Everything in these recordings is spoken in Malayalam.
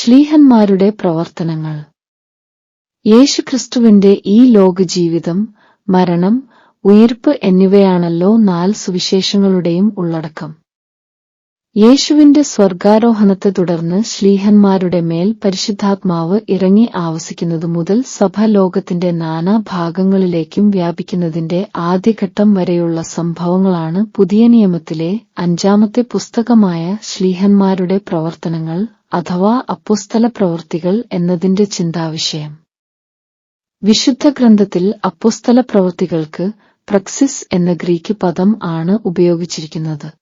ശ്ലീഹന്മാരുടെ പ്രവർത്തനങ്ങൾ. യേശുക്രിസ്തുവിന്റെ ഈ ലോകജീവിതം മരണം ഉയർപ്പ് എന്നിവയാണല്ലോ നാല് സുവിശേഷങ്ങളുടെയും ഉള്ളടക്കം. യേശുവിന്റെ സ്വർഗാരോഹണത്തെ തുടർന്ന് ശ്ലീഹന്മാരുടെ മേൽ പരിശുദ്ധാത്മാവ് ഇറങ്ങി ആവസിക്കുന്നതു മുതൽ സഭ ലോകത്തിന്റെ നാനാ ഭാഗങ്ങളിലേക്കും വ്യാപിക്കുന്നതിന്റെ ആദ്യഘട്ടം വരെയുള്ള സംഭവങ്ങളാണ് പുതിയ നിയമത്തിലെ അഞ്ചാമത്തെ പുസ്തകമായ ശ്ലീഹന്മാരുടെ പ്രവർത്തനങ്ങൾ അഥവാ അപ്പോസ്തല പ്രവൃത്തികൾ എന്നതിന്റെ ചിന്താവിഷയം. വിശുദ്ധ ഗ്രന്ഥത്തിൽ അപ്പോസ്തല പ്രവൃത്തികൾക്ക് പ്രക്സിസ് എന്ന ഗ്രീക്ക് പദം ആണ് ഉപയോഗിച്ചിരിക്കുന്നത്.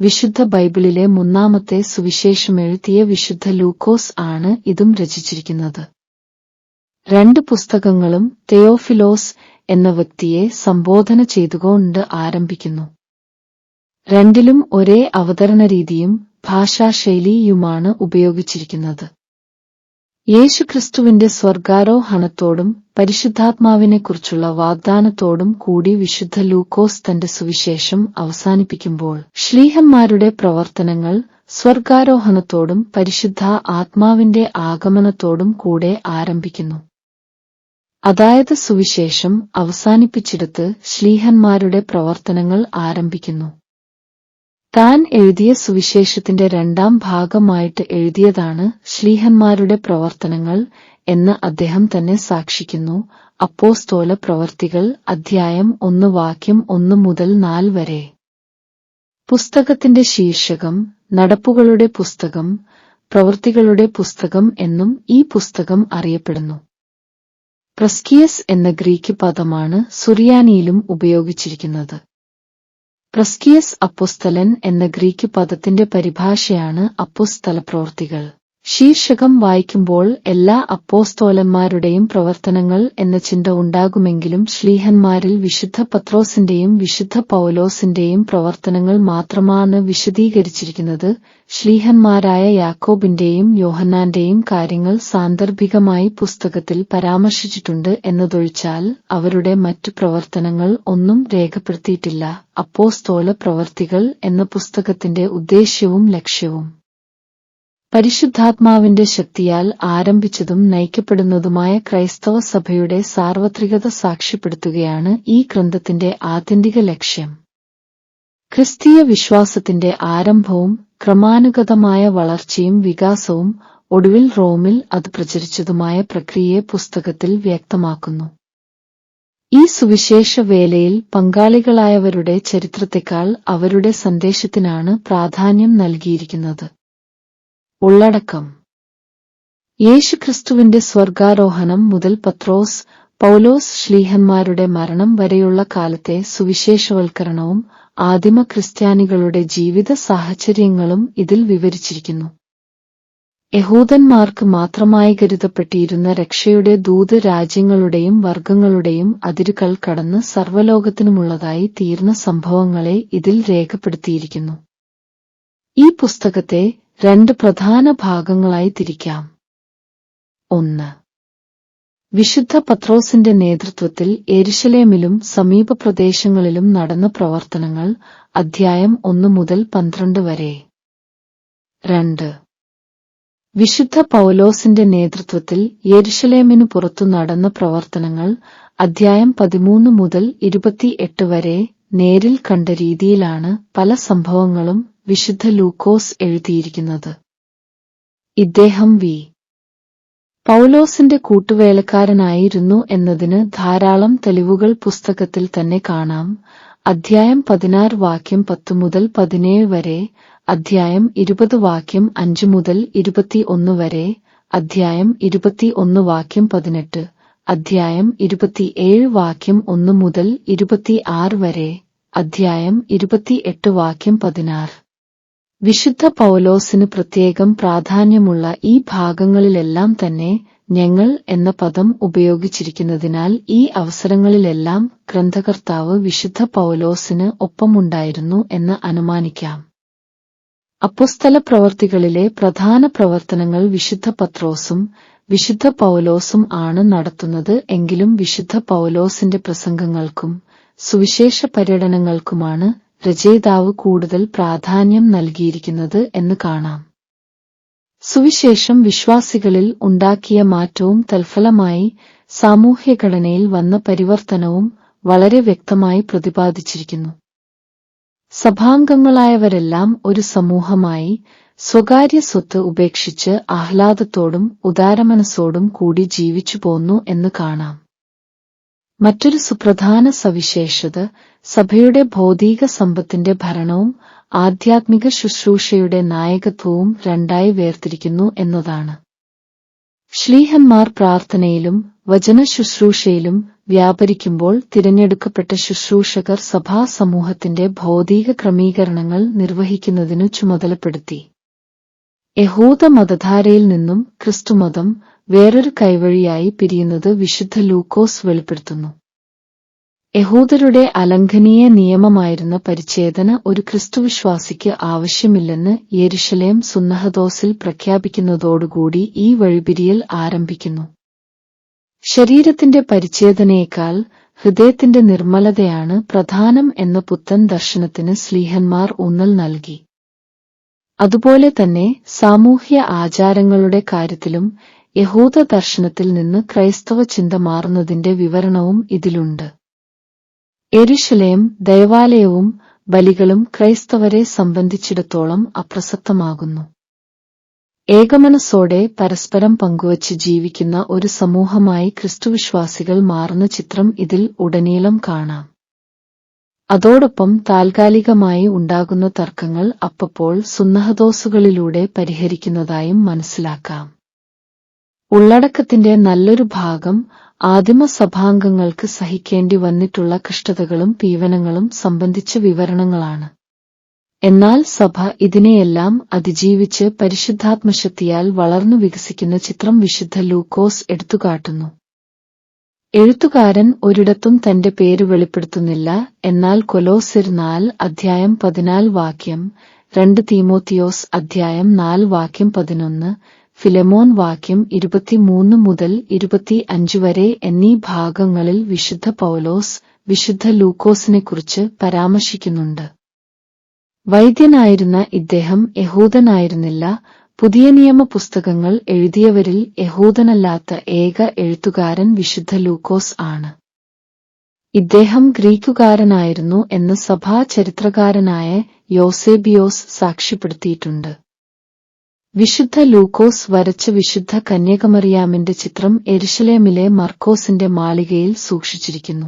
വിശുദ്ധ ബൈബിളിലെ മൂന്നാമത്തെ സുവിശേഷമെഴുതിയ വിശുദ്ധ ലൂക്കോസ് ആണ് ഇതും രചിച്ചിരിക്കുന്നത്. രണ്ട് പുസ്തകങ്ങളും തെയോഫിലോസ് എന്ന വ്യക്തിയെ സംബോധന ചെയ്തുകൊണ്ട് ആരംഭിക്കുന്നു. രണ്ടിലും ഒരേ അവതരണ രീതിയും ഭാഷാശൈലിയുമാണ് ഉപയോഗിച്ചിരിക്കുന്നത്. യേശുക്രിസ്തുവിന്റെ സ്വർഗാരോഹണത്തോടും പരിശുദ്ധാത്മാവിനെക്കുറിച്ചുള്ള വാഗ്ദാനത്തോടും കൂടി വിശുദ്ധ ലൂക്കോസ് തന്റെ സുവിശേഷം അവസാനിപ്പിക്കുമ്പോൾ ശ്ലീഹന്മാരുടെ പ്രവർത്തനങ്ങൾ സ്വർഗാരോഹണത്തോടും പരിശുദ്ധ ആത്മാവിന്റെ ആഗമനത്തോടും കൂടെ ആരംഭിക്കുന്നു. അതായത് സുവിശേഷം അവസാനിപ്പിച്ചിടത്ത് ശ്ലീഹന്മാരുടെ പ്രവർത്തനങ്ങൾ ആരംഭിക്കുന്നു. താൻ എഴുതിയ സുവിശേഷത്തിന്റെ രണ്ടാം ഭാഗമായിട്ട് എഴുതിയതാണ് ശ്ലീഹന്മാരുടെ പ്രവർത്തനങ്ങൾ എന്ന് അദ്ദേഹം തന്നെ സാക്ഷിക്കുന്നു. അപ്പോസ്തോല പ്രവർത്തികൾ അധ്യായം ഒന്ന് വാക്യം ഒന്ന് മുതൽ നാല് വരെ. പുസ്തകത്തിന്റെ ശീർഷകം നടപ്പുകളുടെ പുസ്തകം പ്രവൃത്തികളുടെ പുസ്തകം എന്നും ഈ പുസ്തകം അറിയപ്പെടുന്നു. പ്രസ്കിയസ് എന്ന ഗ്രീക്ക് പദമാണ് സുറിയാനിയിലും ഉപയോഗിച്ചിരിക്കുന്നത്. പ്രസ്കിയസ് അപ്പൊസ്തലൻ എന്ന ഗ്രീക്ക് പദത്തിന്റെ പരിഭാഷയാണ് അപ്പോസ്തല പ്രവൃത്തികൾ ശീർഷകം വായിക്കുമ്പോൾ എല്ലാ അപ്പോസ്തോലന്മാരുടെയും പ്രവർത്തനങ്ങൾ എന്ന ചിന്ത ഉണ്ടാകുമെങ്കിലും ശ്ലീഹന്മാരിൽ വിശുദ്ധ പത്രോസിന്റെയും വിശുദ്ധ പൌലോസിന്റെയും പ്രവർത്തനങ്ങൾ മാത്രമാണ് വിശദീകരിച്ചിരിക്കുന്നത്. ശ്ലീഹന്മാരായ യാക്കോബിന്റെയും യോഹന്നാന്റെയും കാര്യങ്ങൾ സാന്ദർഭികമായി പുസ്തകത്തിൽ പരാമർശിച്ചിട്ടുണ്ട് എന്നതൊഴിച്ചാൽ അവരുടെ മറ്റു പ്രവർത്തനങ്ങൾ ഒന്നും രേഖപ്പെടുത്തിയിട്ടില്ല. അപ്പോസ്തോല പ്രവർത്തികൾ എന്ന പുസ്തകത്തിന്റെ ഉദ്ദേശ്യവും ലക്ഷ്യവും. പരിശുദ്ധാത്മാവിന്റെ ശക്തിയാൽ ആരംഭിച്ചതും നയിക്കപ്പെടുന്നതുമായ ക്രൈസ്തവ സഭയുടെ സാർവത്രികത സാക്ഷ്യപ്പെടുത്തുകയാണ് ഈ ഗ്രന്ഥത്തിന്റെ ആത്യന്തിക ലക്ഷ്യം. ക്രിസ്തീയ വിശ്വാസത്തിന്റെ ആരംഭവും ക്രമാനുഗതമായ വളർച്ചയും വികാസവും ഒടുവിൽ റോമിൽ അത് പ്രചരിച്ചതുമായ പ്രക്രിയയെ പുസ്തകത്തിൽ വ്യക്തമാക്കുന്നു. ഈ സുവിശേഷ വേലയിൽ പങ്കാളികളായവരുടെ ചരിത്രത്തെക്കാൾ അവരുടെ സന്ദേശത്തിനാണ് പ്രാധാന്യം നൽകിയിരിക്കുന്നത്. ഉള്ളടക്കം. യേശുക്രിസ്തുവിന്റെ സ്വർഗാരോഹണം മുതൽ പത്രോസ് പൗലോസ് ശ്ലീഹന്മാരുടെ മരണം വരെയുള്ള കാലത്തെ സുവിശേഷവൽക്കരണവും ആദിമ ക്രിസ്ത്യാനികളുടെ ജീവിത സാഹചര്യങ്ങളും ഇതിൽ വിവരിച്ചിരിക്കുന്നു. യഹൂദന്മാർക്ക് മാത്രമായി കരുതപ്പെട്ടിരുന്ന രക്ഷയുടെ ദൂത് രാജ്യങ്ങളുടെയും വർഗങ്ങളുടെയും അതിരുകൾ കടന്ന് സർവലോകത്തിനുമുള്ളതായി തീർന്ന സംഭവങ്ങളെ ഇതിൽ രേഖപ്പെടുത്തിയിരിക്കുന്നു. ഈ പുസ്തകത്തെ രണ്ട് പ്രധാന ഭാഗങ്ങളായി തിരിക്കാം ഒന്ന്. വിശുദ്ധ പത്രോസിന്റെ നേതൃത്വത്തിൽ എരിശലേമിലും സമീപ പ്രദേശങ്ങളിലും നടന്ന പ്രവർത്തനങ്ങൾ അധ്യായം ഒന്ന് മുതൽ പന്ത്രണ്ട് വരെ. രണ്ട്. വിശുദ്ധ പൗലോസിന്റെ നേതൃത്വത്തിൽ യെരുഷലേമിനു പുറത്തു നടന്ന പ്രവർത്തനങ്ങൾ അധ്യായം പതിമൂന്ന് മുതൽ ഇരുപത്തിയെട്ട് വരെ നേരിൽ കണ്ട രീതിയിലാണ് പല സംഭവങ്ങളും വിശുദ്ധ ലൂക്കോസ് എഴുതിയിരിക്കുന്നത്. ഇദ്ദേഹം വി. പൗലോസിന്റെ കൂട്ടുവേലക്കാരനായിരുന്നു എന്നതിന് ധാരാളം തെളിവുകൾ പുസ്തകത്തിൽ തന്നെ കാണാം. അധ്യായം പതിനാറ് വാക്യം പത്ത് മുതൽ പതിനേഴ് വരെ അധ്യായം ഇരുപത് വാക്യം അഞ്ചു മുതൽ ഇരുപത്തി ഒന്ന് വരെ അധ്യായം ഇരുപത്തിയൊന്ന് വാക്യം പതിനെട്ട്. അധ്യായം ഇരുപത്തിയേഴ് വാക്യം ഒന്ന് മുതൽ ഇരുപത്തി ആറ് വരെ. അധ്യായം ഇരുപത്തിയെട്ട് വാക്യം പതിനാറ്. വിശുദ്ധ പൗലോസിന് പ്രത്യേകം പ്രാധാന്യമുള്ള ഈ ഭാഗങ്ങളിലെല്ലാം തന്നെ ഞങ്ങൾ എന്ന പദം ഉപയോഗിച്ചിരിക്കുന്നതിനാൽ ഈ അവസരങ്ങളിലെല്ലാം ഗ്രന്ഥകർത്താവ് വിശുദ്ധ പൗലോസിന് ഒപ്പമുണ്ടായിരുന്നു എന്ന് അനുമാനിക്കാം. അപ്പുസ്തല പ്രവർത്തികളിലെ പ്രധാന പ്രവർത്തനങ്ങൾ വിശുദ്ധ പത്രോസും വിശുദ്ധ പൗലോസും ആണ് നടത്തുന്നത് എങ്കിലും വിശുദ്ധ പൗലോസിന്റെ പ്രസംഗങ്ങൾക്കും സുവിശേഷ പര്യടനങ്ങൾക്കുമാണ് രചയിതാവ് കൂടുതൽ പ്രാധാന്യം നൽകിയിരിക്കുന്നത് എന്ന് കാണാം. സുവിശേഷം വിശ്വാസികളിൽ ഉണ്ടാക്കിയ മാറ്റവും തൽഫലമായി സാമൂഹ്യഘടനയിൽ വന്ന പരിവർത്തനവും വളരെ വ്യക്തമായി പ്രതിപാദിച്ചിരിക്കുന്നു. സഭാംഗങ്ങളായവരെല്ലാം ഒരു സമൂഹമായി സ്വകാര്യ സ്വത്ത് ഉപേക്ഷിച്ച് ആഹ്ലാദത്തോടും ഉദാരമനസ്സോടും കൂടി ജീവിച്ചു പോന്നു എന്ന് കാണാം. മറ്റൊരു സുപ്രധാന സവിശേഷത സഭയുടെ ഭൗതിക സമ്പത്തിന്റെ ഭരണവും ആധ്യാത്മിക ശുശ്രൂഷയുടെ നായകത്വവും രണ്ടായി വേർതിരിക്കുന്നു എന്നതാണ്. ശ്ലീഹന്മാർ പ്രാർത്ഥനയിലും വചന ശുശ്രൂഷയിലും വ്യാപരിക്കുമ്പോൾ തിരഞ്ഞെടുക്കപ്പെട്ട ശുശ്രൂഷകർ സഭാസമൂഹത്തിന്റെ ഭൗതിക ക്രമീകരണങ്ങൾ നിർവഹിക്കുന്നതിനു ചുമതലപ്പെടുത്തി. യഹൂദ മതധാരയിൽ നിന്നും ക്രിസ്തുമതം വേറൊരു കൈവഴിയായി പിരിയുന്നത് വിശുദ്ധ ലൂക്കോസ് വെളിപ്പെടുത്തുന്നു. യഹൂദരുടെ അലംഘനീയ നിയമമായിരുന്ന പരിച്ഛേദന ഒരു ക്രിസ്തുവിശ്വാസിക്ക് ആവശ്യമില്ലെന്ന് യെരുഷലേം സുന്നഹദോസിൽ പ്രഖ്യാപിക്കുന്നതോടുകൂടി ഈ വഴിപിരിയൽ ആരംഭിക്കുന്നു. ശരീരത്തിന്റെ പരിച്ഛേദനയേക്കാൾ ഹൃദയത്തിന്റെ നിർമ്മലതയാണ് പ്രധാനം എന്ന പുത്തൻ ദർശനത്തിന് സ്ലീഹന്മാർ ഊന്നൽ നൽകി. അതുപോലെ തന്നെ സാമൂഹ്യ ആചാരങ്ങളുടെ കാര്യത്തിലും യഹൂദ ദർശനത്തിൽ നിന്ന് ക്രൈസ്തവ ചിന്ത മാറുന്നതിന്റെ വിവരണവും ഇതിലുണ്ട്. എരുഷലേം ദൈവാലയവും ബലികളും ക്രൈസ്തവരെ സംബന്ധിച്ചിടത്തോളം അപ്രസക്തമാകുന്നു. ഏകമനസ്സോടെ പരസ്പരം പങ്കുവച്ച് ജീവിക്കുന്ന ഒരു സമൂഹമായി ക്രിസ്തുവിശ്വാസികൾ മാറുന്ന ചിത്രം ഇതിൽ ഉടനീളം കാണാം. അതോടൊപ്പം താൽക്കാലികമായി ഉണ്ടാകുന്ന തർക്കങ്ങൾ അപ്പപ്പോൾ സുന്നഹദോസുകളിലൂടെ പരിഹരിക്കുന്നതായും മനസ്സിലാക്കാം. ഉള്ളടക്കത്തിന്റെ നല്ലൊരു ഭാഗം ആദിമ സഭാംഗങ്ങൾക്ക് സഹിക്കേണ്ടി വന്നിട്ടുള്ള കഷ്ടതകളും പീവനങ്ങളും സംബന്ധിച്ച വിവരണങ്ങളാണ്. എന്നാൽ സഭ ഇതിനെയെല്ലാം അതിജീവിച്ച് പരിശുദ്ധാത്മശക്തിയാൽ വളർന്നു വികസിക്കുന്ന ചിത്രം വിശുദ്ധ ലൂക്കോസ് എടുത്തുകാട്ടുന്നു. എഴുത്തുകാരൻ ഒരിടത്തും തന്റെ പേര് വെളിപ്പെടുത്തുന്നില്ല. എന്നാൽ കൊലോസിർ നാല് അധ്യായം പതിനാല് വാക്യം രണ്ട് തീമോത്തിയോസ് അധ്യായം നാല് വാക്യം പതിനൊന്ന് ഫിലമോൻ വാക്യം ഇരുപത്തിമൂന്ന് മുതൽ ഇരുപത്തി അഞ്ച് വരെ എന്നീ ഭാഗങ്ങളിൽ വിശുദ്ധ പൗലോസ് വിശുദ്ധ ലൂക്കോസിനെക്കുറിച്ച് പരാമർശിക്കുന്നുണ്ട്. വൈദ്യനായിരുന്ന ഇദ്ദേഹം യഹൂദനായിരുന്നില്ല. പുതിയ നിയമ പുസ്തകങ്ങൾ എഴുതിയവരിൽ യഹൂദനല്ലാത്ത ഏക എഴുത്തുകാരൻ വിശുദ്ധ ലൂക്കോസ് ആണ്. ഇദ്ദേഹം ഗ്രീക്കുകാരനായിരുന്നു എന്ന് സഭാ ചരിത്രകാരനായ യോസേബിയോസ് സാക്ഷ്യപ്പെടുത്തിയിട്ടുണ്ട്. വിശുദ്ധ ലൂക്കോസ് വരച്ച വിശുദ്ധ കന്യകമറിയാമിന്റെ ചിത്രം എരുഷലേമിലെ മർക്കോസിന്റെ മാളികയിൽ സൂക്ഷിച്ചിരിക്കുന്നു.